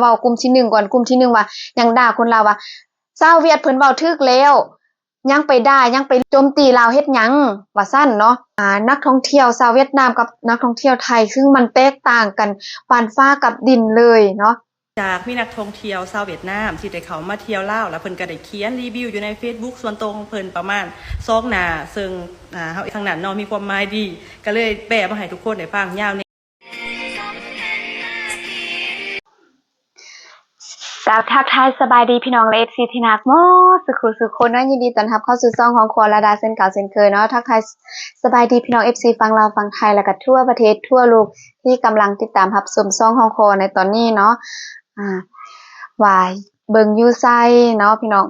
เว้ากลุ่มที่หนึ่งก่อนกลุ่มที่หนึ่งว่ายังด่าคนลาวว่าชาเวียดเพิ่นเว้าถึกแล้วยังไปได่ายังไปโจมตีลาวเฮ็ดหยังว่าซั่นเนาะอ่านักท่องเที่ยวชาวเวียดนามกับนักท่องเที่ยวไทย ซึ่งมันแตกต่างกันปานฟ้ากับดินเลยเนาะจากมีนักท่องเที่ยวชาวเวียดนามที่ได้เขามาเที่ยวลาวแล้วเพิ่นก็ได้เขียนรีวิวอยู่ใน Facebook ส่วนตัวของเพิ่นประมาณซอกหน้าซึ่งอ่าเฮาทางนั้นเนาะมีความหมายดี ก็เลยแปลมาให้ทุกคนได้ฟังยาว กราบทักทายสบายดีพี่น้องและ FC ที่นักมอสุขุสุขคนเนาะยินดีต้อนรับเข้าสู่ช่องของครัวระดาเส้นเก่าเส้นเคยเนาะทักทายสบายดีพี่น้อง FC ฟังลาฟังไทยแล้วก็ทั่วประเทศทั่วโลกที่กำลังติดตามรับชมช่องของครัวในตอนนี้เนาะอ่าว่าเบิงยูไซเนาะพี่น้อง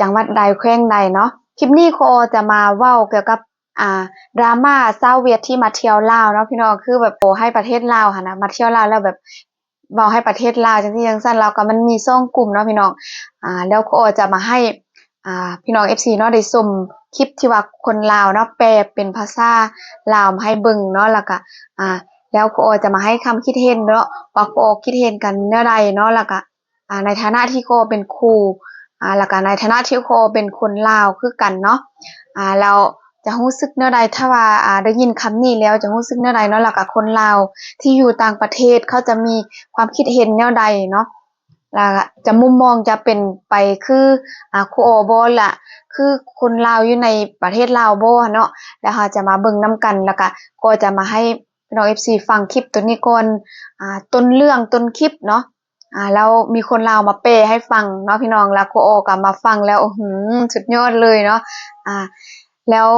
จังหวัดใดแขวงใดเนาะคลิปนี้โคจะมาเว้าเกี่ยวกับอ่าดราม่าชาเวียดที่มาเที่ยวลาวเนาะพี่น้องคือแบบโอ้ให้ประเทศลาวค่ะนะมาเที่ยวลาวแล้วแบบ เว้าให้ประเทศลาวจังซี่จังซั่นแล้วก็มันมีซ่องกลุ่มเนาะพี่น้องอ่าแล้วก็จะมาให้อ่าพี่น้อง FC เนาะได้ชมคลิปที่ว่าคนลาวเนาะแปลเป็นภาษาลาวมาให้เบิ่งเนาะแล้วก็อ่าแล้วก็จะมาให้คำคิดเห็นเนาะว่าก็คิดเห็นกันแนวใดเนาะแล้วก็อ่าในฐานะที่โกเป็นครูอ่าแล้วก็ในฐานะที่โกเป็นคนลาวคือกันเนาะอ่าแล้ว จะรู้สึกแนวใดถ้าว่าอ่าได้ยินคำนี้แล้วจะรู้สึกแนวใดเนาะแล้วก็คนลาวที่อยู่ต่างประเทศเขาจะมีความคิดเห็นแนวใดเนาะแล้วก็จะมุมมองจะเป็นไปคืออ่าคูโอบ่ล่ะคือคนลาวอยู่ในประเทศลาวบ่เนาะแล้วเราจะมาเบิ่งนํกันแล้วก็ก็จะมาให้น้อง FC ฟังคลิปตัวนี้ก่อนอ่าต้นเรื่องต้นคลิปเนาะอ่าแล้วมีคนลาวมาแปให้ฟังเนาะพี่น้องแล้วครูโอก็มาฟังแล้วอื้อหือสุดยอดเลยเนาะอ่า แล้ว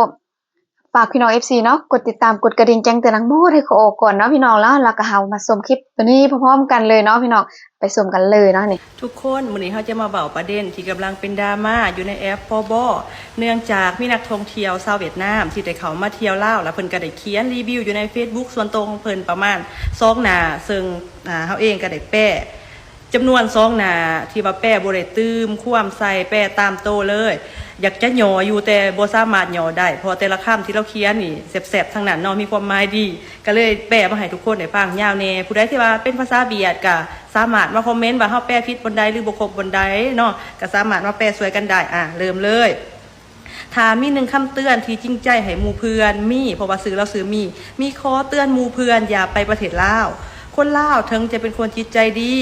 ฝากพี่น้อง FC เนาะกดติดตามกดกระดิ่งแจ้งเตือนทั้งหมดให้คโอก่อนเนาะพี่น้องแล้วแล้วก็เฮามาชมคลิปตัวนี้พร้อมๆกันเลยเนาะพี่น้องไปชมกันเลยเนาะนี่ทุกคนวันนี้เขาจะมาเบาประเด็นที่กำลังเป็นดราม่าอยู่ในแอปพอบอเนื่องจากมีนักท่องเที่ยวชาวเวียดนามที่ได้เขามาเที่ยวเล่าแล้วเพิ่นก็ได้เขียนรีวิวอยู่ใน Facebook ส่วนตัวของเพิ่นประมาณซองหนาซึ่งอ่าเขาเองก็ได้แปะ จำนวนซองหนาที่ว่าแปะบ่ได้ตื้มควมใส่แปะตามโตเลย อยากจะหยออยู่แต่บสามารถหยอได้พราะแต่ละคำที่เราเขียนนี่แสบๆทั้งนั้นเนาะมีความหมายดี ก็เลยแปลมาให้ทุกคนได้ฟังยาวแน่ผู้ใดที่ว่าเป็นภาษาเบียดก็สามารถมาคอมเมนต์ว่าเฮาแปลผิดบนใดหรือบ่ครบบนใดเนาะก็สามารถมาแปลสวยกันได้อะเริ่มเลยถามีหนึ่งคำเตือนที่จริงใจให้หมู่เพื่อนมีเพราะว่าซื้อเราซื้อมี มีข้อเตือนหมู่เพื่อนอย่าไปประเทศลาวคนลาวถึงจะเป็นคนจิตใจดี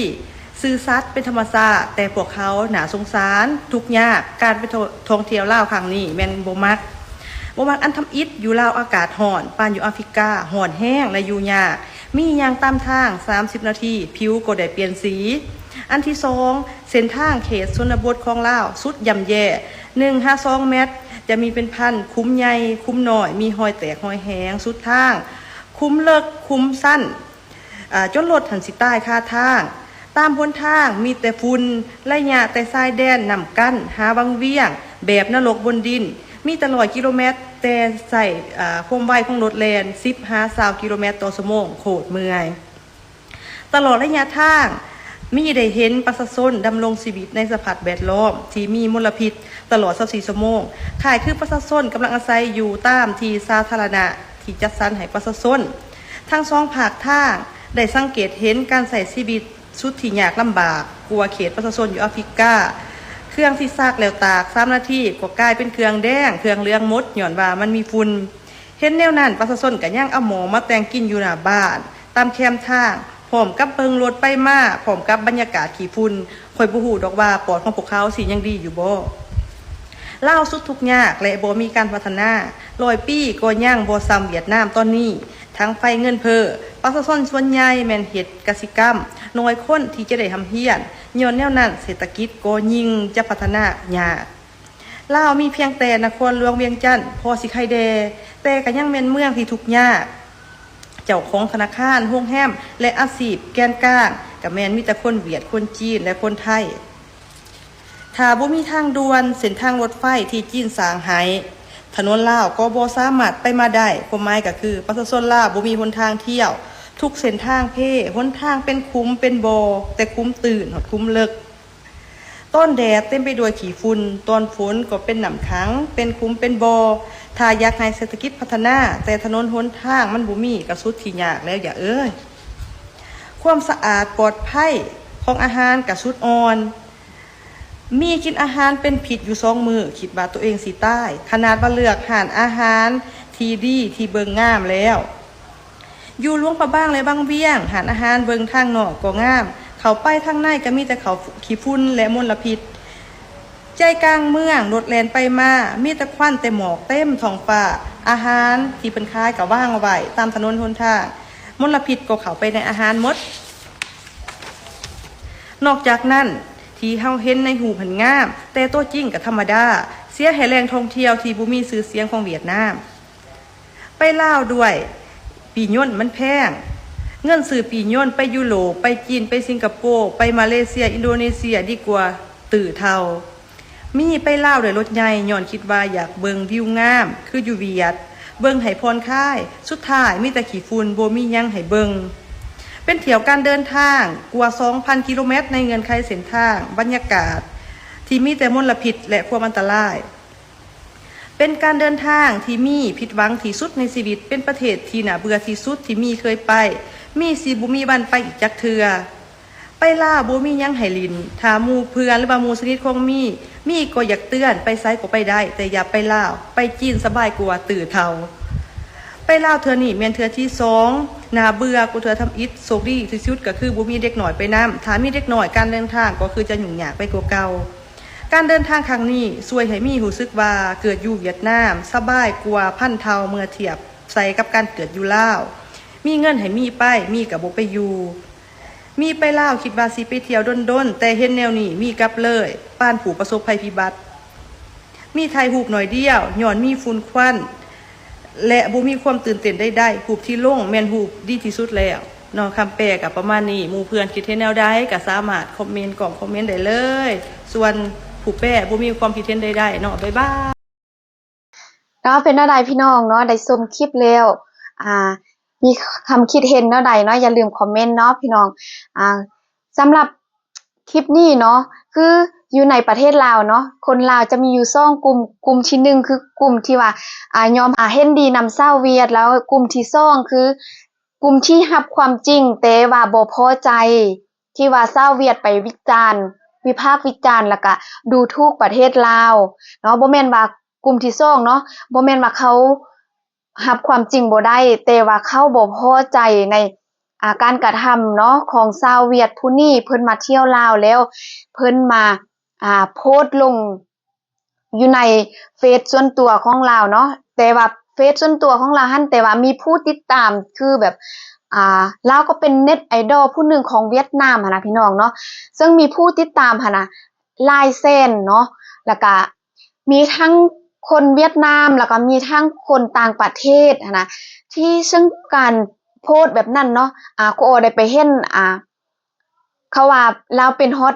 ซื่อสัตย์เป็นธรรมชาติแต่พวกเขาหนาสงสาร ทุกยากการไปท่องเที่ยวลาวครั้งนี้แม่นบ่มักบ่มักอันทำอิฐอยู่ลาวอากาศห่อนปานอยู่แอฟริกาห่อนแห้งและอยู่ยาก มียางตามทาง 30 นาที ผิวก็ได้เปลี่ยนสี อันที่สองเส้นทางเขตชนบทของลาวสุดย่ำแย่152เมตร จะมีเป็นพันคุ้มใหญ่คุ้มหน้อย มีหอยแตกหอยแหงสุดทาง คุ้มเลิกคุ้มสั้นอ่าจนรถหันสิใต้ค่าทาง ตามบนทางมีแต่ฝุ่นไล่หยาแต่ทรายแดนนำกั้นหาวังเวียง แบบนรกบนดิน มีตลอดกิโลเมตร แต่ใส่ความไวของรถแลน10หา20กิโลเมตรต่อชั่วโมงโคตรเมื่อย ตลอดระยะทางมีได้เห็นประชาชนดำรงชีวิตในสภาพแวดล้อม ที่มีมลพิษ ตลอด 24 ชั่วโมงขายคือประชาชนกำลังอาศัยอยู่ตามที่สาธารณะ ที่จัดสรรให้ประชาชนทั้งสองภาคทางได้สังเกตเห็นการใส่ชีวิต สุดที่ยากลำบากกลัวเขตประชาชนอยู่แอฟริกาเครื่องที่ซากแล้วตากสามนาทีก็กลายเป็นเครื่องแดงเครื่องเลืองมดหย่อนว่ามันมีฝุ่นเห็นแนวนั้นประชาชนก็ย่างเอาหมอมาแต่งกินอยู่หน้าบ้าน ตามแคมทางพร้อมกับเบิงรถไปมาพร้อมกับบรรยากาศขี่ฝุ่นคอยบ่ฮู้ดอกว่าปอดของพวกเขาสิยังดีอยู่บ่ล่าสุดทุกยากและบ่มีการพัฒนาลอยปี้ก็ย่างบ่ซ้ำเวียดนามตอนนี้ ทั้งไฟเงินเพอประชาชนส่วนใหญ่แมนเฮ็ดกสิกรรมน้อยคนที่จะได้ทำเฮียนย้อนแนวนั้นเศรษฐกิจก็ยิ่งจะพัฒนายากลาวมีเพียงแต่นครหลวงเวียงจันทน์พอสิไข่แดแต่ก็ยังเป็นเมืองที่ทุกยากเจ้าของธนาคารห้องแฮม และอาชีพแกนกลางกับแมนมีแต่คนเวียดคนจีนและคนไทยถ้าบ่มีทางด่วนเส้นทางรถไฟที่จีนสางให้ ถนนลาวก็บ่สามารถไปมาได้ความหมายก็คือประชาชนลาวบ่มีหนทางเที่ยว ทุกเส้นทางเพ่หนทางเป็นคุ้มเป็นบอแต่คุ้มตื่นหดคุ้มเลิกต้นแดดเต็มไปด้วยขี้ฝุ่นตอนฝนก็เป็นหนำขัง เป็นคุ้มเป็นบอถ้าอยากให้เศรษฐกิจพัฒนา แต่ถนนหนทางมันบ่มีกระสุดที่ยากแล้วอย่าเอ้ยความสะอาดปลอดภัยของอาหารกับชุดอ่อน มีกินอาหารเป็นผิดอยู่สองมือคิดว่าตัวเองสิใต้ขนาดว่าเลือกหารอาหารทีดีที่เบิงงามแล้ว อยู่หลวงพระบ้างและบางเบี้ยง หารอาหารเบิงทางนอกก็งาม เขาไปทางในก็มีแต่เขาขี้ฝุ่นและมลพิษ ใจกลางเมืองรถแลนไปมา มีแต่ควันแต่หมอกเต็มท้องฟ้าอาหารที่เป็นคล้ายกับว่างเอาไว้ตามถนนหนทางมลพิษก็เข้าไปในอาหารหมด นอกจากนั้น ที่เฮาเห็นในหูผันงาม แต่ตัวจริงก็ธรรมดา เสียให้แรงท่องเที่ยวที่บุมีซื้อเสียงของเวียดนาม ไปลาวด้วย ปีย่นมันแพง เงินซื้อปีย่นไปยุโรปไปจีนไปสิงคโปร์ไปมาเลเซีย อินโดนีเซียดีกว่าตื่อเท่ามีไปลาวด้วยรถใหญ่ย้อนคิดว่าอยากเบิงวิวงาม คืออยู่เวียด เบิงให้พรค่าย สุดท้ายมีแต่ขี่ฝุ่นโบมียังให้เบิง เป็นเที่ยวการเดินทางกว่า 2,000 กิโลเมตร ในเงินไขเส้นทาง บรรยากาศ ที่มีแต่มลพิษและความอันตราย เป็นการเดินทางที่มีผิดหวังที่สุดในชีวิต เป็นประเทศที่น่าเบื่อที่สุดที่มีเคยไป มีสีบุมีบันไปอีกจักเทือไปล่าบ่มียังให้ลินถามมูเพื่อนหรือว่ามูสนิทของมี มีก็อยากเตือนไปไซก็ไปได้ แต่อย่าไปล่าไปจีนสบายกว่าตื่อเทาไปลาเทือนี่เมียนเทือที่สอง นาเบื่อกูเทือทำอิฐโศกดีที่สุดก็คือบุมีเด็กหน่อยไปนำถ้ามีเด็กหน่อยการเดินทางก็คือจะหยุ่งยากไปกว่าเก่าการเดินทางครั้งนี้ช่วยให้มีหูซึกว่าเกิดอยู่เวียดนามสบายกว่าพันเทาเมื่อเทียบใส่กับการเกิดอยู่ลาวมีเงินให้มีไปมีกับบ่ไปอยู่มีไปล่าวคิดว่าสิไปเที่ยวด้นๆ แต่เห็นแนวนี้มีกับเลยป้านผู้ประสบภัยพิบัติ มีไทยหูบหน่อยเดียวหย้อนมีฝุ่นควัน และบ่มีความตื่นเต้นได้ได้หูบที่ลงแมนหูบดีที่สุดแล้วเนอคำแปลกับประมาณนี้หมู่เพื่อนคิดเห็นแนวใดก็สามารถคอมเมนต์กล่องคอมเมนต์ได้เลย ส่วนผู้แปลบ่มีความคิดเห็นใดๆเนาะบ๊ายบายเนาะเป็นเนาะใดพี่น้องเนาะได้ชมคลิปแล้วอ่า มีคำคิดเห็นเนาะใดเนาะอย่าลืมคอมเมนต์เนาะพี่น้องอ่าสำหรับคลิปนี้เนาะคือ อยู่ในประเทศลาวเนาะคนลาวจะมีอยู่ซ่องกลุ่มกลุ่มที่หนึ่งคือกลุ่มที่ว่าอ่ายอมอ่าเห็นดีนำเศร้าเวียด แล้วกลุ่มที่ซ่องคือกลุ่มที่รับความจริง แต่ว่าบ่พอใจ ที่ว่าเศร้าเวียดไปวิจารณ์ วิพากษ์วิจารณ์แล้วก็ดูถูกประเทศลาวเนาะบ่แม่นว่ากลุ่มที่ซ่องเนาะบ่แม่นว่าเขารับความจริงบ่ได้แต่ว่าเขาบ่พอใจในอาการกระทำเนาะของชาวเวียดผู้นี้เพิ่นมาเที่ยวลาวแล้ว เพิ่นมา อ่า โพสลง อยู่ในเฟซส่วนตัวของลาเนาะแต่ว่าเฟซส่วนตัวของลาวหั่นแต่ว่ามีผู้ติดตามคือแบบ อ่าลาวก็เป็นเน็ตไอดอลผู้หนึ่งของเวียดนามนะพี่น้องเนาะซึ่งมีผู้ติดตามนะลายแสนเนาะแล้วก็มีทั้งคนเวียดนามแล้วก็มีทั้งคนต่างประเทศนะที่ซึ่งการโพสแบบนั้นเนาะอ่าโคโอได้ไปเห็นอ่าเขาว่าเราวเป็นฮอต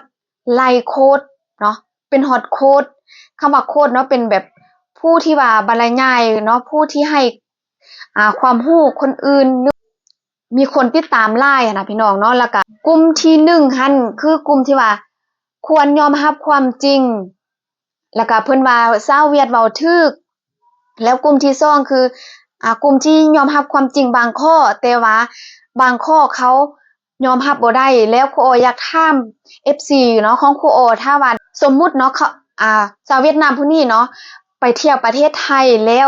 ไลโคด เนาะเป็นฮอตโคดคำว่าโคดเนาะเป็นแบบผู้ที่ว่าบรรยายเนาะผู้ที่ให้อ่าความรู้คนอื่นมีคนติดตามหลายอะนะพี่น้องเนาะแล้วก็กลุ่มที่หนึ่งหั่นคือกลุ่มที่ว่า ควรยอมรับความจริง แล้วก็เพิ่นว่าชาเวียดเว้าถูกแล้วกลุ่มที่สองคืออ่ากลุ่มที่ยอมรับความจริงบางข้อ แต่ว่าบางข้อเขา ยอมรับบ่ได้แล้วครูโออยากถาม FC เนาะของครูโอถ้าว่าสมมุติเนาะเขาอ่าชาวเวียดนามผู้นี้เนาะไปเที่ยวประเทศไทยแล้ว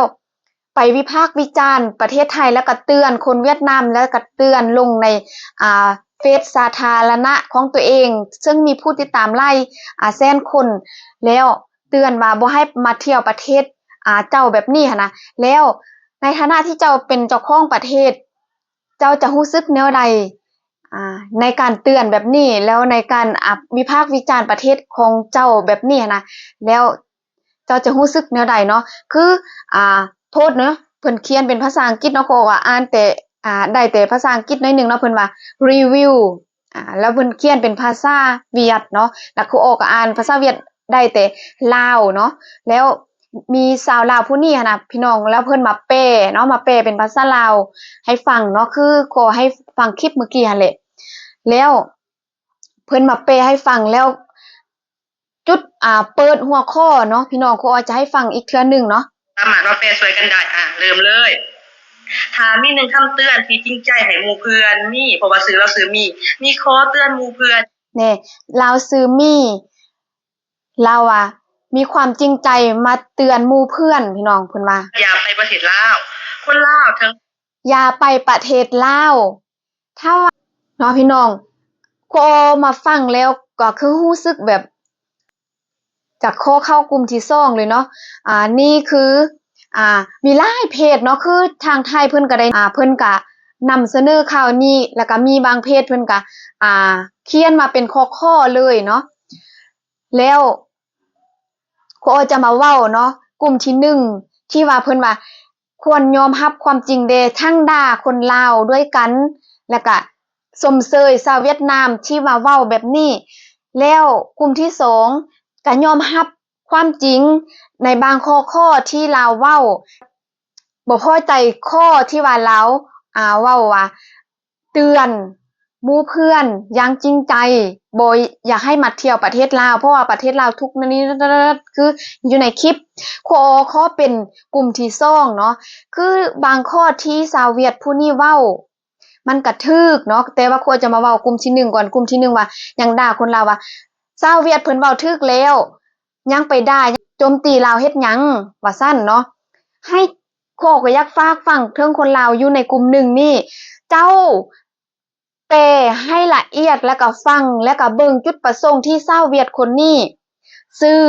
ไปวิพากษ์วิจารณ์ประเทศไทยแล้วก็เตือนคนเวียดนามแล้วก็เตือนลงในอ่าเฟซสาธารณะของตัวเอง ซึ่งมีผู้ติดตามไล่อาแสนคน แล้วเตือนว่าบ่ให้มาเที่ยวประเทศอ่าเจ้าแบบนี้นะแล้วในฐานะที่เจ้าเป็นเจ้าของประเทศ เจ้าจะรู้สึกแนวใด ในการเตือนแบบนี้แล้วในการอ่าวิพากษ์วิจารณ์ประเทศของเจ้าแบบนี้นะแล้วเจ้าจะรู้สึกแนวใดเนาะคืออ่าโทษเนาะเพิ่นเขียนเป็นภาษาอังกฤษเนาะโคว่าอ่านแต่อ่าได้แต่ภาษาอังกฤษน้อยหนึงเนาะเพิ่นว่ารีวิวอ่าแล้วเพิ่นเขียนเป็นภาษาเวียดเนาะแล้วครูโอก็อ่านภาษาเวียดได้แต่ลาวเนาะแล้วมีสาวลาวผู้นี้นะพี่น้องแล้วเพิ่นมาแปลเนาะมาแปลเป็นภาษาลาวให้ฟังเนาะคือขอให้ฟังคลิปเมื่อกี้หั่นแหละ แล้ว เพิ่นมาแปลให้ฟังแล้ว จุดอ่าเปิดหัวข้อเนาะพี่น้องขอจะให้ฟังอีกเทื่อหนึงเนาะสามารถมาแปลช่วยกันได้อะเริ่มเลยถามมีหนึ่งคำเตือนที่จริงใจให้หมู่เพื่อนมีเพราะว่าซื้อเราซื้อมี มีข้อเตือนหมู่เพื่อนเนี่ยเราซื้อมี่เราอะมีความจริงใจมาเตือนหมู่เพื่อนพี่น้องเพิ่นว่าอย่าไปประเทศลาวคนลาวทั้งอย่าไปประเทศลาวถ้าว่าเนาะพี่น้องโคมาฟังแล้วก็คือรู้สึกแบบ จากโคเข้ากลุ่มที่สองเลยเนาะอ่านี่คือ อ่า มีหลายเพจเนาะคือทางไทยเพิ่นก็ได้อ่าเพิ่นก็นำเสนอข่าวนี้แล้วก็มีบางเพจเพิ่นก็อ่า เขียนมาเป็นข้อๆเลยเนาะแล้วโคจะมาเว้าเนาะกลุ่มที่หนึ่งที่ว่าเพิ่นว่า ควรยอมรับความจริงเดทั้งด่าคนลาวด้วยกัน แล้วก็ สมเสยชาวเวียดนามที่ว่าเว้าแบบนี้ แล้วกลุ่มที่สองก็ยอมรับความจริงในบางข้อข้อที่ลาวเว้าบ่พอใจข้อที่ว่าลาวอ่าเว้าว่าเตือนมู่เพื่อนย่างจริงใจบ่อยากให้มาเที่ยวประเทศลาวเพราะว่าประเทศลาวทุกนั้นนี้คืออยู่ในคลิปข้อข้อเป็นกลุ่มที่สองเนาะคือบางข้อที่ชาวเวียดผู้นี้เว้า มันกระทึกเนาะแต่ว่าควรจะมาเว้ากลุ่มที่หนึ่งก่อนกลุ่มที่หนึ่งว่ายังด่าคนลาวว่าชาเวียดเพิ่นเว้าทึกแล้ว ยังไปได่าโจมตีลาวเฮ็ดยังว่าซั่นเนาะให้ข้อก็ยากฝากฟังเทิงคนลาวอยู่ในกลุ่มหนึ่งนี่ เจ้าแปลให้ละเอียดแล้วก็ฟังแล้วก็เบิ่งจุดประสงค์ที่ชาเวียดคนนี้ซื่อ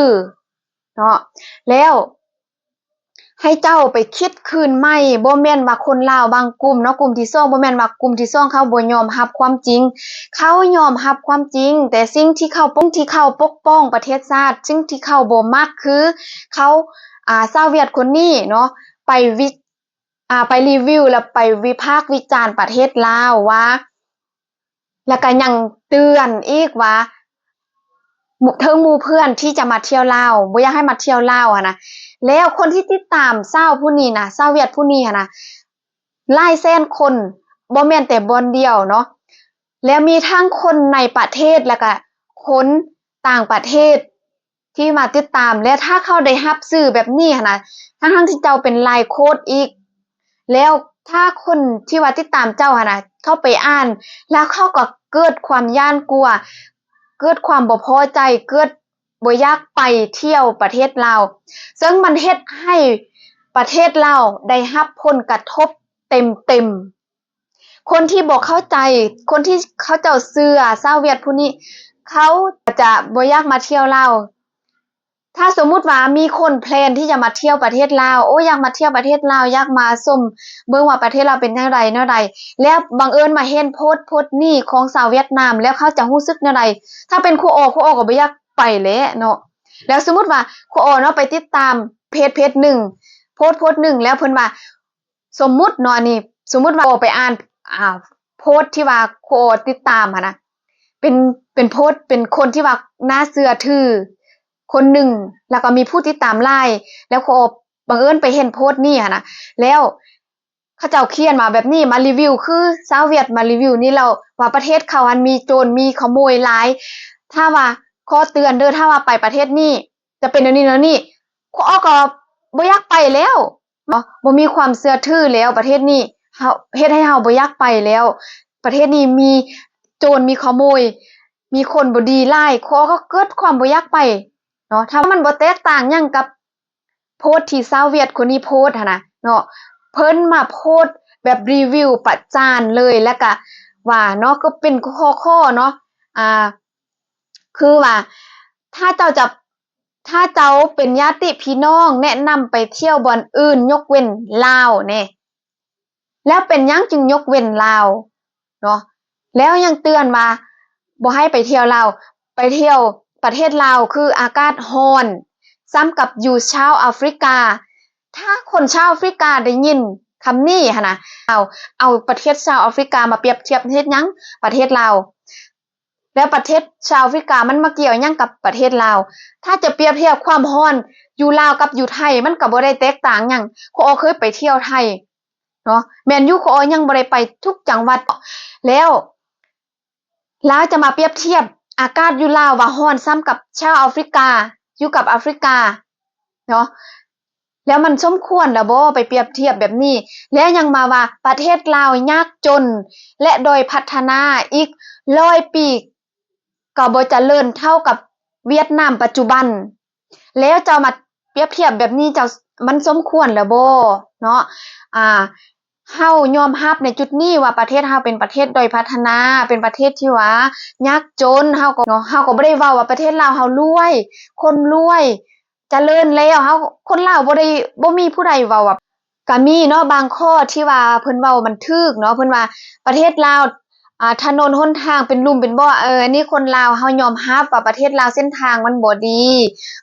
เนาะแล้ว ให้เจ้าไปคิดคืนใหม่บ่แม่นว่าคนลาวบางกลุ่มเนาะกลุ่มที่สองบ่แม่นว่ากลุ่มที่สองเขาบ่ยอมรับความจริง เขายอมรับความจริง แต่สิ่งที่เขาปกที่เขาปกป้องประเทศชาติสิ่งที่เขาบ่มักคือ เขาอ่าชาวเวียดคนนี้เนาะไปวิอ่าไปรีวิวแล้วไปวิพากษ์วิจารณ์ประเทศลาวว่า แล้วก็ยังเตือนอีกว่าเทิงมูเพื่อนที่จะมาเที่ยวลาวบ่อยากให้มาเที่ยวลาวอะนะ แล้วคนที่ติดตามเศร้าผู้นี้นะเศร้าเวียดผู้นี้นะหลายแสนคนบ่แมนแต่บอนเดียวเนาะแล้วมีทั้งคนในประเทศแล้วก็คนต่างประเทศที่มาติดตามและถ้าเขาได้รับสื่อแบบนี้นะทั้งทั้งที่เจ้าเป็นไลน์โค้ดอีก แล้วถ้าคนที่ว่าติดตามเจ้าอะนะเข้าไปอ่าน แล้วเขาก็เกิดความย่านกลัว เกิดความบ่พอใจเกิด บ่อยากไปเที่ยวประเทศลาวซึ่งมันเฮ็ดให้ประเทศลาวได้รับผลกระทบเต็มๆคนที่บ่เข้าใจ คนที่เขาเจ้าเชื่อชาเวียดผู้นี้ เขาจะบ่อยากมาเที่ยวลาวถ้าสมมุติว่ามีคนแพลนที่จะมาเที่ยวประเทศลาวโอ้อยากมาเที่ยวประเทศลาวอยากมาชมเบิ่งว่าประเทศลาวเป็นจังไดแนวใดแล้วบังเอิญมาเห็นโพสต์โพสต์นี้ของสาวเวียดนาม แล้วเขาจะรู้สึกแนวใดถ้าเป็นครูออครูออก็บ่อยาก ไปแล้วเนาะแล้วสมมุติว่าครูออเนาะไปติดตามเพจเพจหนึ่งโพสโพสหนึ่งแล้วเพิ่นว่าสมมุติเนาะนี่ สมมุติว่าโอไปอ่านอ่าโพสที่ว่าครูออติดตามหันะเป็นเป็นโพสเป็นคนที่ว่าน่าเชื่อถือคนหนึ่งแล้วก็มีผู้ติดตามหลายแล้วครูออบังเอิญไปเห็นโพสนี่หันะแล้วเขาเจ้าเขียนมาแบบนี้มารีวิว คือชาวเวียดมารีวิวนี่แล้วว่าประเทศเขาอันมีโจรมีขโมยหลาย ถ้าว่า ข้อเตือนเด้อถ้าว่าไปประเทศนี้ จะเป็นอันนี้แล้วนี่ครูอก็บ่อยากไปแล้วเนาะบ่มีความเชื่อถือแล้วประเทศนี้เฮาเฮ็ดให้เฮาบ่อยากไปแล้ว ประเทศนี้มีโจรมีขโมย มีคนบ่ดีหลายครูอก็เกิดความบ่อยากไปเนาะถ้ามันบ่แตกต่างหยังกับ โพสต์ที่ชาวเวียดคนนี้โพสต์หันน่ะเนาะเพิ่นมาโพสต์แบบรีวิวประจานเลยแล้วก็ว่าเนาะก็เป็นข้อๆเนาะอ่า คือว่า ถ้าเจ้าจะถ้าเจ้าเป็นญาติพี่น้องแนะนำไปเที่ยวบอนอื่น ยกเว้นลาวแน่แล้วเป็นยังจึงยกเว้นลาวเนาะแล้วยังเตือนว่าบ่ให้ไปเที่ยวลาวไปเที่ยวประเทศลาวคืออากาศร้อน ซ้ำกับอยู่ชาวแอฟริกา ถ้าคนชาวแอฟริกาได้ยินคำนี้หั่นะเอาเอาประเทศชาวแอฟริกามาเปรียบเทียบประเทศยังประเทศลาว แล้วประเทศชาวแอฟริกามันมาเกี่ยวหยังกับประเทศลาว ถ้าจะเปรียบเทียบความร้อนอยู่ลาวกับอยู่ไทยมันก็บ่ได้แตกต่างหยังคออเคยไปเที่ยวไทยเนาะแมนยู่คออยังบ่ได้ไปทุกจังหวัดแล้วลาวจะมาเปรียบเทียบอากาศอยู่ลาวว่าร้อนซ้ำกับชาวแอฟริกา อยู่กับแอฟริกาเนาะแล้วมันสมควรแล้วบ่ไปเปรียบเทียบแบบนี้ และยังมาว่าประเทศลาวยากจน และโดยพัฒนาอีกร้อยปี ก็บ่เจริญเท่ากับเวียดนามปัจจุบัน แล้วเจ้ามาเปรียบเทียบแบบนี้เจ้ามันสมควรแล้วบ่เนาะอ่าเฮายอมรับในจุดนี้ว่าประเทศเฮาเป็นประเทศโดยพัฒนา เป็นประเทศที่ว่ายากจนเฮาก็เนาะเฮาก็บ่ได้เว้าว่าประเทศลาวเฮารวย คนรวยเจริญแล้วเฮาคนลาวบ่ได้บ่มีผู้ใดเว้าว่าก็มีเนาะบางข้อที่ว่าเพิ่นเว้ามันถูกเนาะเพิ่นว่าประเทศลาว อ่าถนนหนทางเป็นลุมเป็นบ่อเออันนี้คนลาวเฮายอมรับว่าประเทศลาวเส้นทางมันบ่ดี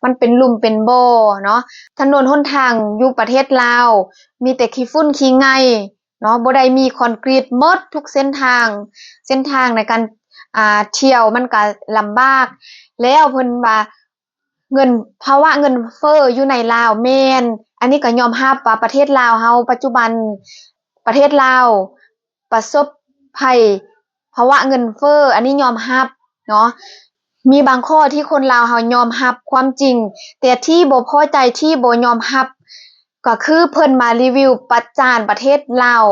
มันเป็นลุมเป็นบ่อเนาะถนนหนทางอยู่ประเทศลาวมีแต่ขี้ฝุ่นขี้ไงเนาะบ่ได้มีคอนกรีตหมดทุกเส้นทาง เส้นทางในการอ่าเที่ยวมันก็ลำบาก แล้วเพิ่นว่าเงินภาวะเงินเฟ้ออยู่ในลาวแม่นอันนี้ก็ยอมรับว่าประเทศลาวเฮาปัจจุบันประเทศลาวประสบภัย ภาวะเงินเฟ้ออันนี้ยอมรับเนาะมีบางข้อที่คนลาวเฮายอมรับความจริง แต่ที่บ่พอใจที่บ่ยอมรับก็คือเพิ่นมารีวิวประจานประเทศลาว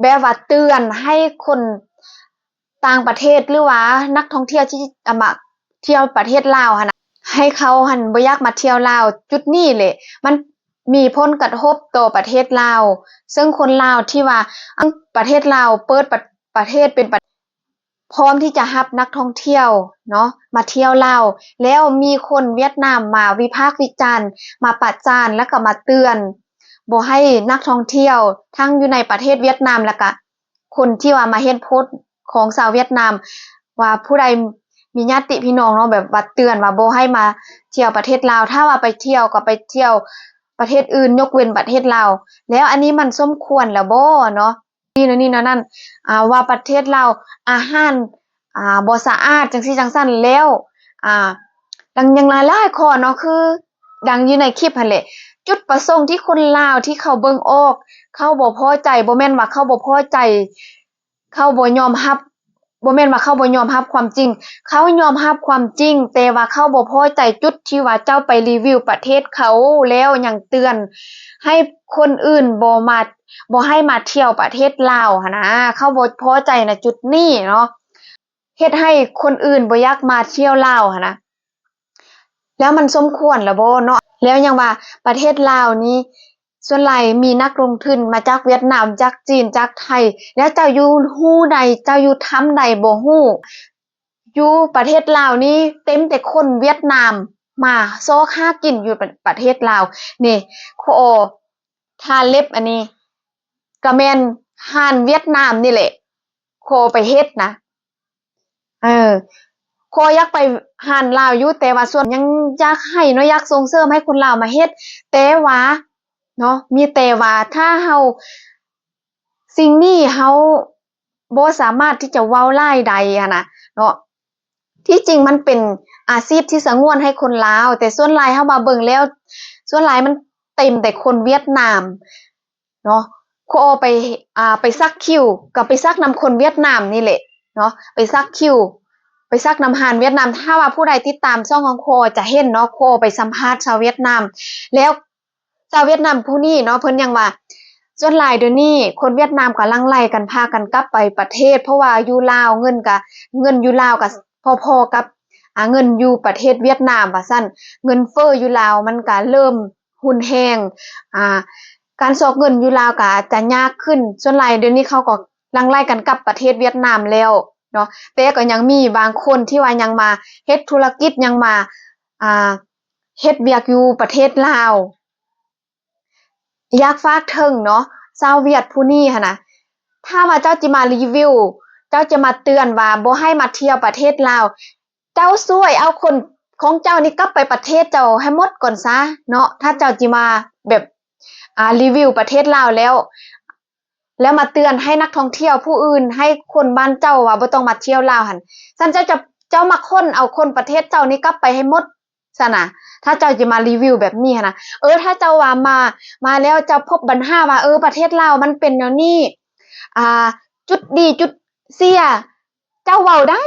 แบบว่าเตือนให้คนต่างประเทศหรือว่านักท่องเที่ยวที่มาเที่ยวประเทศลาวหั่นนะให้เขาหันบ่อยากมาเที่ยวลาวจุดนี้แหละมันมีผลกระทบต่อประเทศลาวซึ่งคนลาวที่ว่าประเทศลาวเปิดประประเทศเป็นประ พร้อมที่จะรับนักท่องเที่ยวเนาะมาเที่ยวลาวแล้วมีคนเวียดนามมาวิพากษ์วิจารณ์ มาประจานแล้วก็มาเตือนบ่ให้นักท่องเที่ยว ทั้งอยู่ในประเทศเวียดนามแล้วก็คนที่ว่ามาเฮ็ดโพสของชาวเวียดนาม ว่าผู้ใดมีญาติพี่น้องเนาะแบบว่าเตือนว่าบ่ให้มาเที่ยวประเทศลาวถ้าว่าไปเที่ยวก็ไปเที่ยวประเทศอื่นยกเว้นประเทศลาวแล้วอันนี้มันสมควรแล้วบ่เนาะ นี่นะนี่นะนั่นอ่าว่าประเทศเราอาหารอ่าบ่สะอาดจังซี่จังซั่นแล้วอ่าดังยังหลายหลายข้อเนาะคือ ดังอยู่ในคลิปหั่นแหละจุดประสงค์ที่คนลาวที่เขาเบิ่งออก เขาบ่พอใจบ่แม่นว่าเขาบ่พอใจ เขาบ่ยอมรับ บ่แม่นว่าเขาบ่ยอมรับความจริง เขายอมรับความจริง แต่ว่าเขาบ่พอใจจุดที่ว่าเจ้าไปรีวิวประเทศเขาแล้วยังเตือน ให้คนอื่นบ่มาบ่ให้มาเที่ยวประเทศลาวหันนะเขาบ่พอใจในจุดนี้เนาะเฮ็ดให้คนอื่นบ่อยากมาเที่ยวลาวหันนะแล้วมันสมควรแล้วบ่เนาะแล้วยังว่าประเทศลาวนี้ ส่วนหลายมีนักลงทุนมาจากเวียดนามจากจีนจากไทย แล้วเจ้าอยู่ฮู้ใดเจ้าอยู่ถ้ำใดบ่ฮู้อยู่ประเทศลาวนี้เต็มแต่คนเวียดนามมาซอกหากินอยู่ประเทศลาวนี่โคโอทาเล็บอันนี้ก็แมนห่านเวียดนามนี่แหละ โคไปเฮ็ดนะเออโคอยากไปหานลาวอยู่แต่ว่าส่วนยังอยากให้เนาะอยากส่งเสริมให้คนลาวมาเฮ็ดแต่ว่า เนาะมีแต่ว่าถ้าเฮาสิ่งนี้เฮาบ่สามารถที่จะเว้ารายใดอะนะเนาะที่จริงมันเป็นอาชีพที่สงวนให้คนลาว แต่ส่วนลายเฮามาเบิ่งแล้ว ส่วนลายมันเต็มแต่คนเวียดนามเนาะโคไปอ่าไปซักคิวก็ไปซักนำคนเวียดนามนี่แหละเนาะไปซักคิวไปซักน้ำหานเวียดนามถ้าว่าผู้ใดติดตามช่องของโคจะเห็นเนาะโคไปสัมภาษณ์ชาวเวียดนาม แล้ว ชาวเวียดนามผู้นี้เนาะเพิ่นยังว่าส่วนหลายเดี๋ยวนี้คนเวียดนามก็ลังไล่กันพากันกลับไปประเทศ เพราะว่าอยู่ลาวเงินก็เงินอยู่ลาวก็พอๆกับเงินอยู่ประเทศเวียดนามว่าซั่นเงินเฟ้ออยู่ลาวมันก็เริ่มหุนแฮงอ่าการซอกเงินอยู่ลาวก็จะยากขึ้นส่วนหลายเดี๋ยวนี้เขาก็ลังไล่กันกลับประเทศเวียดนามแล้วเนาะแต่ก็ยังมีบางคนที่ว่ายังมาเฮ็ดธุรกิจยังมาอ่าเฮ็ดเวียกอยู่ประเทศลาว อยากฝากถึงเนาะชาวเวียดผู้นี้หั่นน่ะถ้าว่าเจ้าจิมารีวิว เจ้าจะมาเตือนว่าบ่ให้มาเที่ยวประเทศลาวเจ้าช่วยเอาคนของเจ้านี่กลับไปประเทศเจ้าให้หมดก่อนซะเนาะถ้าเจ้าจิมาแบบอ่ารีวิวประเทศลาวแล้ว แล้วมาเตือนให้นักท่องเที่ยวผู้อื่น ให้คนบ้านเจ้าว่าบ่ต้องมาเที่ยวลาวหันซั่นเจ้าจะเจ้ามาค้นเอาคนประเทศเจ้านี่กลับไปให้หมด ซะนะถ้าเจ้าจะมารีวิวแบบนี้นะเออถ้าเจ้าว่ามามาแล้วเจ้าพบปัญหาว่าเออประเทศลาวมันเป็นแนวนี้อ่า จุดดีจุดเสีย เจ้าเว้าได้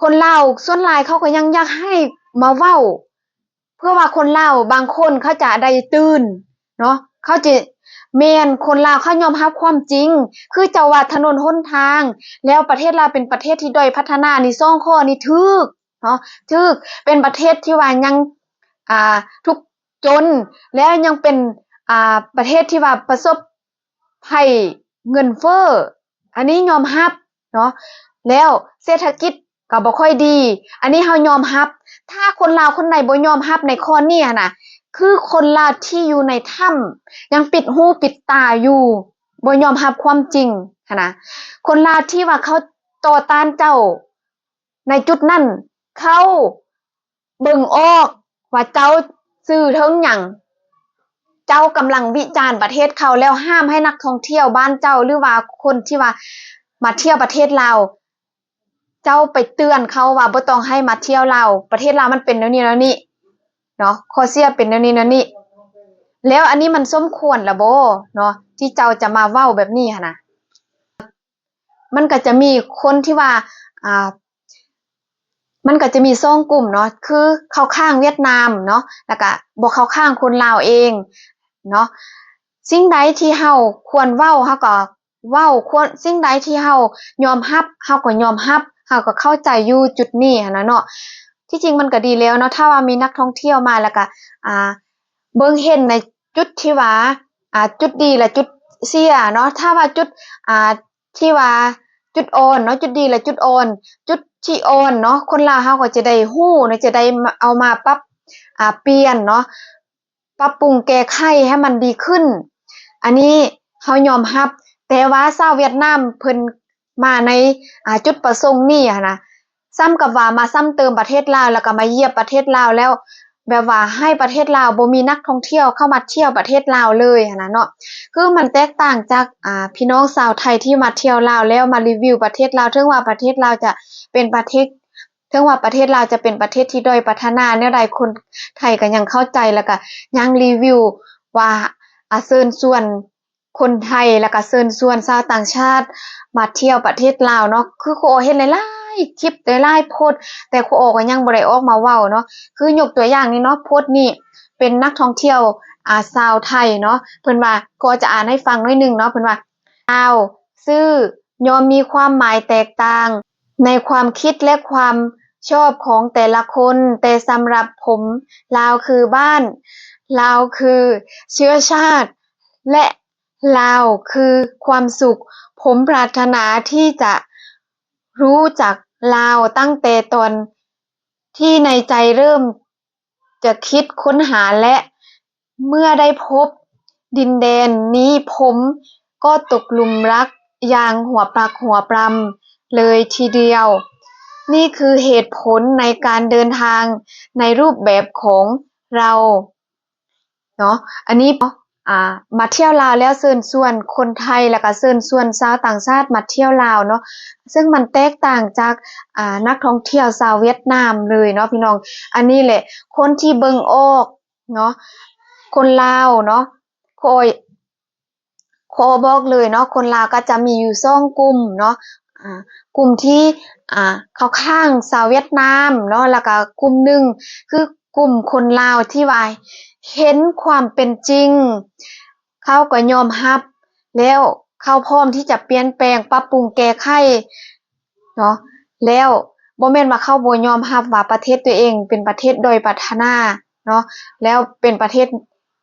คนลาวส่วนหลายเขาก็ยังอยากให้มาเว้า เพื่อว่าคนลาวบางคนเขาจะได้ตื่นเนาะเขาจะแม่นคนลาวเขายอมรับความจริง คือเจ้าว่าถนนหนทาง แล้วประเทศลาวเป็นประเทศที่ด้อยพัฒนานี่ซ่องข้อนี่ถูก เนาะถูกเป็นประเทศที่ว่ายังอ่าทุกจน แล้วยังเป็นอ่าประเทศที่ว่าประสบภัยเงินเฟ้ออันนี้ยอมรับเนาะแล้วเศรษฐกิจก็บ่ค่อยดี อันนี้เฮายอมรับ ถ้าคนลาวคนใดบ่ยอมรับในข้อนี้นะคือคนลาวที่อยู่ในถ้ำยังปิดหูปิดตาอยู่บ่ยอมรับความจริงนนะคนลาวที่ว่าเขาต่อต้านเจ้าในจุดนั้น เข้าเบิ่งออก ว่าเจ้าซื่อเทิงหยังเจ้ากำลังวิจารณ์ประเทศเขาแล้วห้ามให้นักท่องเที่ยวบ้านเจ้าหรือว่าคนที่ว่ามาเที่ยวประเทศลาเจ้าไปเตือนเขาว่าบ่ต้องให้มาเที่ยวลาประเทศลามันเป็นแนวนี้แล้วนี้เนาะข้อเสียเป็นแนวนี้แนวนี้แล้วอันนี้มันสมควรละบ่เนาะที่เจ้าจะมาเว้าแบบนี้หั่นนะมันก็จะมีคนที่ว่าอ่า มันก็จะมีสองกลุ่มเนาะคือเข้าข้างเวียดนามเนาะแล้วก็บ่เข้าข้างคนลาวเองเนาะสิ่งใดที่เฮาควรเว้าเฮาก็เว้าควรสิ่งใดที่เฮายอมรับเฮาก็ยอมรับเฮาก็เข้าใจอยู่จุดนี้นนะเนาะที่จริงมันก็ดีแล้วเนาะถ้าว่ามีนักท่องเที่ยวมาแล้วก็อ่าเบิ่งเห็นในจุดที่ว่าอ่าจุดดีและจุดเสียเนาะถ้าว่าจุดอ่าที่ว่าจุดอ่อนเนาะจุดดีและจุดอ่อนจุด ที่อ่อนเนาะคนลาวเฮาก็จะได้ฮู้เนะจะได้เอามาปรับอ่าเปลี่ยนเนาะปรับปรุงแก้ไขให้มันดีขึ้น อันนี้เฮายอมรับ แต่ว่าชาวเวียดนามเพิ่นมาในอ่าจุดประสงค์นี่นะซ้ำกับว่ามาซ้ำเติมประเทศลาวแล้วก็มาเยียบประเทศลาวแล้ว แบบว่าให้ประเทศลาวบ่มีนักท่องเที่ยวเข้ามาเที่ยวประเทศลาวเลยนะเนาะคือมันแตกต่างจากอ่าพี่น้องชาวไทยที่มาเที่ยวลาวแล้วมารีวิวประเทศลาวถึงว่าประเทศลาวจะเป็นประเทศถึงว่าประเทศลาวจะเป็นประเทศที่ด้อยพัฒนาแนวใดคนไทยก็ยังเข้าใจแล้วก็ยังรีวิวว่าอาเชิญชวนคนไทยแล้วก็เชิญชวนชาวต่างชาติมาเที่ยวประเทศลาวเนาะคือโอเฮ็ดหลาย คลิปหลายโพสแต่ครูโอก็ยังบ่ได้ออกมาเว้าเนาะคือยกตัวอย่างนี้เนาะโพสนี้เป็นนักท่องเที่ยวอ่าชาวไทยเนาะเพิ่นว่าก็จะอ่านให้ฟังหน่อยหนึงเนาะเพิ่นว่าลาวซื่อยอมมีความหมายแตกต่าง ในความคิดและความชอบของแต่ละคน แต่สำหรับผมลาวคือบ้านลาวคือเชื้อชาติ และลาวคือความสุข ผมปรารถนาที่จะรู้จัก ลาวตั้งแต่ตอนที่ในใจเริ่มจะคิดค้นหาและเมื่อได้พบดินแดนนี้ผมก็ตกหลุมรักอย่างหัวปักหัวปรำเลยทีเดียว นี่คือเหตุผลในการเดินทางในรูปแบบของเราเนาะอันนี้ อ่ามาเที่ยวลาวแล้วเชิญชวนคนไทยแล้วก็เชิญชวนชาวต่างชาติมาเที่ยวลาวเนาะซึ่งมันแตกต่างจากอ่านักท่องเที่ยวชาวเวียดนามเลยเนาะพี่น้องอันนี้แหละ คนที่เบิ่งออกเนาะคนลาวเนาะโคอยโคบอกเลยเนาะคนลาวก็จะมีอยู่สองกลุ่มเนาะกลุ่มที่อ่าเขาข้างชาวเวียดนามเนาะแล้วก็กลุ่มหนึ่งคือกลุ่มคนลาวที่ว่า เห็นความเป็นจริง เขาก็ยอมรับ แล้วเขาพร้อมที่จะเปลี่ยนแปลงปรับปรุงแก้ไขเนาะแล้วบ่แม่นว่าเขาบ่ยอมรับว่าประเทศตัวเอง เป็นประเทศโดยพัฒนาเนาะแล้วเป็นประเทศ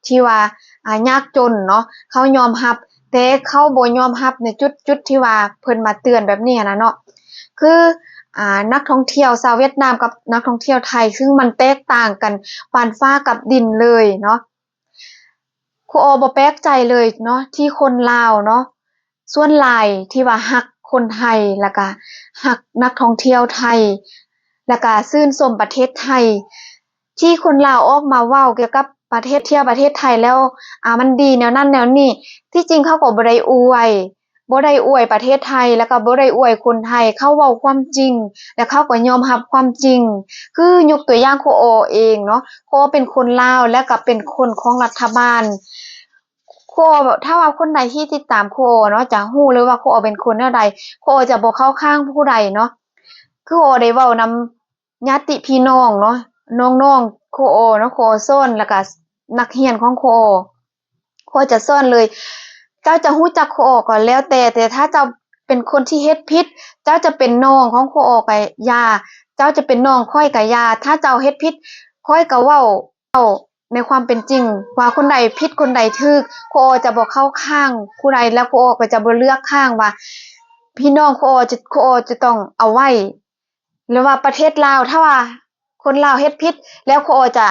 ที่ว่าอายากจนเนาะเขายอมรับแต่เขาบ่ยอมรับในจุดจุดที่ว่าเพิ่นมาเตือนแบบนี้นะเนาะคือ นักท่องเที่ยวชาวเวียดนามกับนักท่องเที่ยวไทย ซึ่งมันแตกต่างกันปานฟ้ากับดินเลยเนาะครูโอบ่แปลกใจเลยเนาะที่คนลาวเนาะส่วนหลายที่ว่าฮักคนไทยแล้วก็ฮักนักท่องเที่ยวไทย แล้วก็ชื่นชมประเทศไทย ที่คนลาวออกมาเว้าเกี่ยวกับประเทศเที่ยวประเทศไทยแล้วอ่ามันดีแนวนั้นแนวนี้ที่จริงเขาก็บ่ได้อวย บ่ได้อวยประเทศไทยแล้วก็บ่ได้อวยคนไทยเข้าเว้าความจริง แล้วเขาก็ยอมรับความจริง คือยกตัวอย่างโคโอเองเนาะโอเป็นคนลาวแล้วก็เป็นคนของรัฐบาลครูโอถ้าว่าคนใดที่ติดตามโอเนาะจะฮู้เลยว่าโอเป็นคนแนวใดครูโอจะบ่เข้าข้างผู้ใดเนาะคือโอได้เว้านำญาติพี่น้องเนาะน้องๆคโอเนาะครูโอส้นแล้วก็นักเรียนของโคโคจะสอนเลย เจ้าจะฮู้จักคออกก่อนแล้วแต่ แต่ถ้าเจ้าเป็นคนที่เฮ็ดผิด เจ้าจะเป็นน้องของคออกก็อยา เจ้าจะเป็นน้องค่อยก็อย่าถ้าเจ้าเฮ็ดผิดค่อยก็เว้าเว้าในความเป็นจริง ว่าคนใดผิดคนใดถูกคออจะบ่เข้าข้างผู้ใดแล้วคออก็จะบ่เลือกข้างว่า พี่น้องคออจะคออจะต้องเอาไว้หรือว่าประเทศลาวถ้าว่าคนลาวเฮ็ดผิดแล้วคออจะ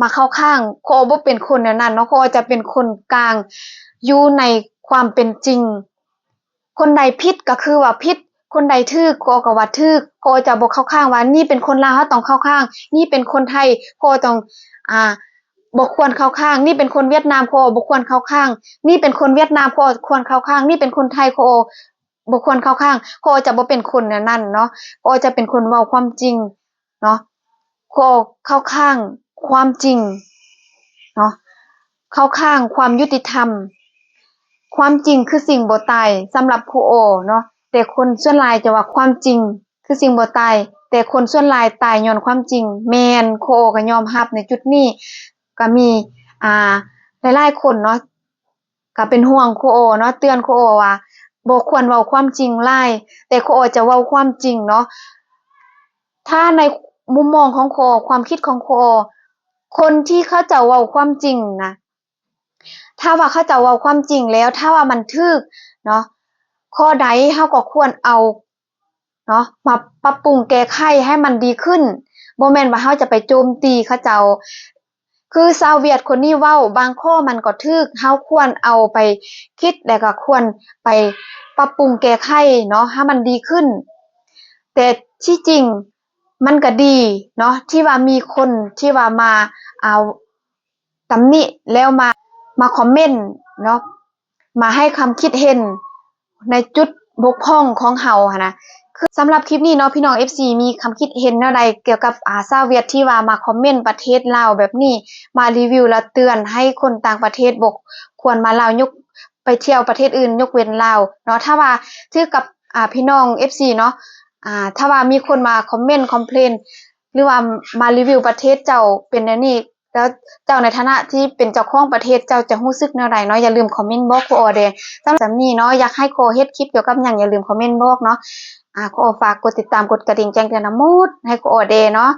มาเข้าข้างคออบ่เป็นคนนั้นเนาะคออจะเป็นคนกลาง อยู่ในความเป็นจริง คนใดผิดก็คือว่าผิดคนใดถูกครูอก็ว่าถูกครูออจะบ่เข้าข้างว่านี่เป็นคนลาวต้องเข้าข้าง นี่เป็นคนไทยครูออต้องอ่าบ่ควรเข้าข้าง นี่เป็นคนเวียดนามโครูออบ่ควรเข้าข้าง นี่เป็นคนเวียดนามโคควรเข้าข้าง นี่เป็นคนไทยโครูออบ่ควรเข้าข้างโคจะบ่เป็นคนนั้นเนาะโคจะเป็นคนเว้าความจริงเนาะโคเข้าข้างความจริงเนาะเข้าข้างความยุติธรรม ความจริงคือสิ่งบ่ตายสำหรับครูโอเนาะแต่คนส่วนหลายจะว่าความจริง คือสิ่งบ่ตายแต่คนส่วนหลายตายย้อนความจริง แม่นครูโอก็ยอมรับในจุดนี้ก็มีอ่าหลายๆคนเนาะก็เป็นห่วงครูโอเนาะเตือนครูโอว่าบ่ควรเว้าความจริงหลายแต่ครูโอจะเว้าความจริงเนาะถ้าในมุมมองของครูโอความคิดของครูโอคนที่เขาจะเว้าความจริงนะ ถ้าว่าเขาจะเว้าความจริงแล้ว ถ้าว่ามันถูกเนาะข้อใดเฮาก็ควรเอาเนาะมาปรับปรุงแก้ไขให้มันดีขึ้นบ่แม่นว่าเฮาจะไปโจมตีเขาเจ้า คือชาวเวียดคนนี้เว้าบางข้อมันก็ถูกเฮาควรเอาไปคิดแล้วก็ควรไปปรับปรุงแก้ไขเนาะให้มันดีขึ้น แต่ที่จริงมันก็ดีเนาะที่ว่ามีคนที่ว่ามาเอาตำหนิแล้วมา มาคอมเมนต์เนาะมาให้คำคิดเห็นในจุดบกพร่องของเฮาหันนะคือสำหรับคลิปนี้เนาะพี่น้อง FC มีคำคิดเห็นแนวใดเกี่ยวกับอาซาเวียดที่ว่ามาคอมเมนต์ประเทศลาวแบบนี้มารีวิวและเตือนให้คนต่างประเทศบกควรมาลาวยกไปเที่ยวประเทศอื่นยกเว้นลาวเนาะถ้าว่าถือกับอ่าพี่น้อง FC เนาะอ่าถ้าว่ามีคนมาคอมเมนต์คอมเพลนหรือว่ามารีวิวประเทศเจ้าเป็นแนวนี้ แล้วเจ้าในฐานะที่เป็นเจ้าของประเทศเจ้าจะรู้สึกแนวใดเนาะอย่าลืมคอมเมนต์บอกครูออเดสำหรับนี้เนาะอยากให้โคเฮ็ดคลิปเกี่ยวกับหยังอย่าลืมคอมเมนต์บอกเนาะอ่าครูออฝากกดติดตามกดกระดิ่งแจ้งเตือนนะมูดให้ครูออเดเนาะ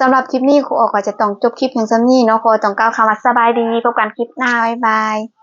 สำหรับคลิปนี้ครูออก็จะต้องจบคลิปเพียงสำนี้เนาะครูต้องกล่าวคำว่าสบายดีพบกันคลิปหน้าบ๊ายบาย